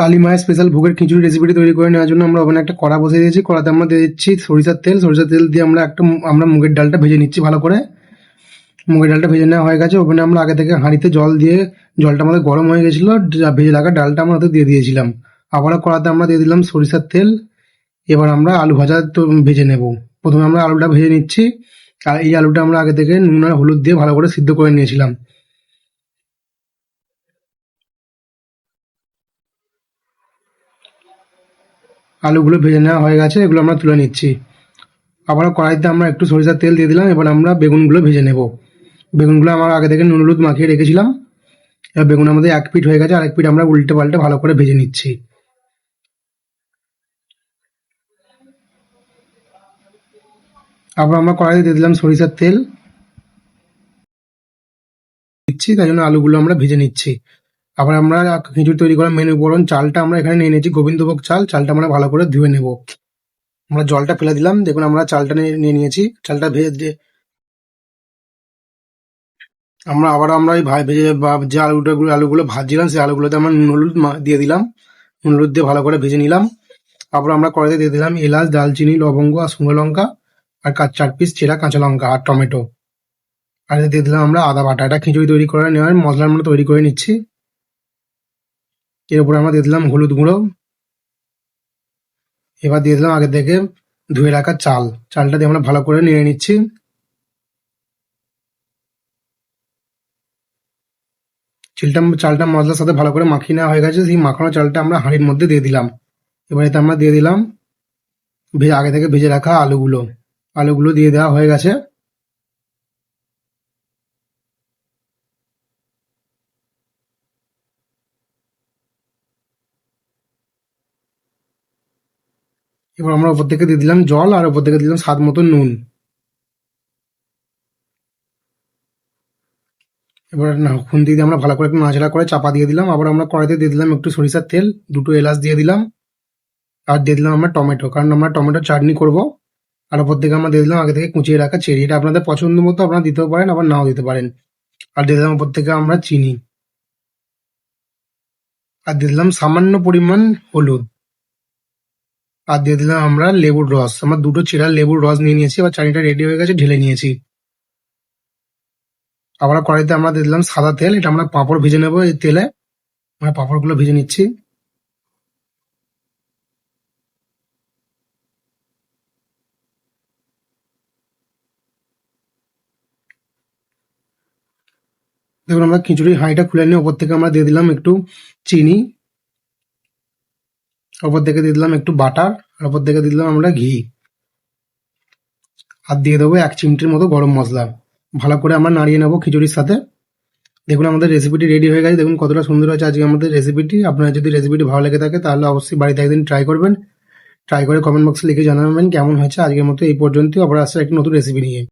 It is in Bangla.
কালী মায়ের স্পেশাল ভোগের খিচুড়ি রেসিপিটি তৈরি করে নেওয়ার জন্য আমরা ওখানে একটা কড়া বসে দিয়েছি। কড়াতে আমরা দিয়ে দিচ্ছি সরিষার তেল। সরিষার তেল দিয়ে আমরা একটা আমরা মুগের ডালটা ভেজে নিচ্ছি ভালো করে। মুগের ডালটা ভেজে নেওয়া হয়ে গেছে। ওখানে আমরা আগে থেকে হাঁড়িতে জল দিয়ে, জলটা আমাদের গরম হয়ে গেছিল ভেজে রাখা ডালটা আমরা দিয়ে দিয়েছিলাম। আবারও কড়াতে আমরা দিয়ে দিলাম সরিষার তেল। এবার আমরা আলু ভাজা তো ভেজে নেব। প্রথমে আমরা আলুটা ভেজে নিচ্ছি। আর এই আলুটা আমরা আগে থেকে নুন আর হলুদ দিয়ে ভালো করে সিদ্ধ করে নিয়েছিলাম। আলুগুলো ভেজে নেওয়া হয়ে গেছে, এগুলো আমরা তুলে নিচ্ছি। আবার কড়াইতে আমরা একটু সরিষার তেল দিয়ে দিলাম, এবার আমরা বেগুনগুলো ভেজে নেব। বেগুনগুলো আমরা আগে থেকে নুন হলুদ মাখিয়ে রেখেছিলাম। এবার বেগুন আমাদের এক পিঠ হয়ে গেছে, আর এক পিঠ আমরা উল্টে পাল্টে ভালো করে ভেজে নিচ্ছি। আবার আমরা কড়াইতে দিয়ে দিলাম সরিষার তেল। দিচ্ছি, তাই জন্য আলুগুলো আমরা ভেজে নিচ্ছি। আবার আমরা খিচুড়ি তৈরি করার মেনু উপকরণ চালটা আমরা এখানে নিয়ে নিয়েছি, গোবিন্দভোগ চাল। চালটা আমরা ভালো করে ধুয়ে নেব। আমরা জলটা ফেলে দিলাম, দেখুন আমরা চালটা নিয়ে নিয়ে নিয়েছি, চালটা ভেজে দিয়ে। আমরা আবার আমরা ওই ভেজে যে আলুটা আলুগুলো ভাজছিলাম, সেই আলুগুলোতে আমরা নুন হলুদ দিয়ে দিলাম। নুন হলুদ দিয়ে ভালো করে ভেজে নিলাম। তারপর আমরা কড়াইতে দিয়ে দিলাম এলাচ দালচিনি লবঙ্গ, আর শুকনো লঙ্কা, আর চার পিস চেরা কাঁচা লঙ্কা আর টমেটো। আর দিয়ে দিলাম আমরা আদা বাটা। এটা খিচুড়ি তৈরি করে নেওয়ার মশলা আমরা তৈরি করে নিচ্ছি। এর উপরে আমরা দিয়ে দিলাম হলুদ গুঁড়ো। এবার দিয়ে দিলাম আগে থেকে ধুয়ে রাখা চাল। চালটা দিয়ে আমরা ভালো করে নিয়ে নিচ্ছি। চিলটা, চালটা মশলার সাথে ভালো করে মাখিয়ে নেওয়া হয়ে গেছে। সেই মাখানো চালটা আমরা হাঁড়ির মধ্যে দিয়ে দিলাম। এবার এতে আমরা দিয়ে দিলাম ভেজে আগে থেকে ভেজে রাখা আলুগুলো। আলুগুলো দিয়ে দেওয়া হয়ে গেছে। এবার আমরা ওপর থেকে দিয়ে দিলাম জল আর ওপর থেকে দিলাম স্বাদ মতো নুন। এবার না, খুন্তি দিয়ে আমরা ভালো করে একটু নাড়াচাড়া করে চাপা দিয়ে দিলাম। আবার আমরা কড়াইতে দিয়ে দিলাম একটু সরিষার তেল, দুটো এলাচ দিয়ে দিলাম, আর দিয়ে দিলাম আমরা টমেটো। কারণ আমরা টমেটো চাটনি করব, আর ওপর থেকে আমরা দিয়ে দিলাম আগে থেকে কুচিয়ে রাখা চেরি। এটা আপনাদের পছন্দ মতো আপনারা দিতেও পারেন, আবার নাও দিতে পারেন। আর দিয়ে দিলাম ওপর থেকে আমরা চিনি। আর দিয়ে দিলাম সামান্য পরিমাণ হলুদ। আর দিয়ে দিলাম আমরা লেবুর রস। আমার দুটো চেরা লেবুর রস নিয়ে নিয়েছি, এবার চাটনিটা রেডি হয়ে গেছে, ঢেলে নিয়েছি। আবার কড়াইতে আমরা দিয়ে দিলাম সাদা তেল, এটা আমরা পাঁপড় ভেজে নেব এই তেলে। আমরা পাঁপড়গুলো ভেজে নিচ্ছি। দেখুন, আমরা খিচুড়ির হাঁড়িটা খুলে নিয়ে ওপর থেকে আমরা দিয়ে দিলাম একটু চিনি। ওপর থেকে দিয়ে দিলাম একটু বাটার, আর ওপর থেকে দিয়ে দিলাম আমরা ঘি। আর দিয়ে দেবো এক চিমটির মতো গরম মশলা। ভালো করে আমরা নাড়িয়ে নেব খিচুড়ির সাথে। দেখুন আমাদের রেসিপিটি রেডি হয়ে গেছে। দেখুন কতটা সুন্দর হয়েছে আজকে আমাদের রেসিপিটি আপনার যদি রেসিপিটি ভালো লেগে থাকে, তাহলে অবশ্যই বাড়িতে একদিন ট্রাই করবেন। ট্রাই করে কমেন্ট বক্সে লিখে জানাবেন কেমন হয়েছে আজকের মতো এই পর্যন্ত আবার আসছে একটা নতুন রেসিপি নিয়ে।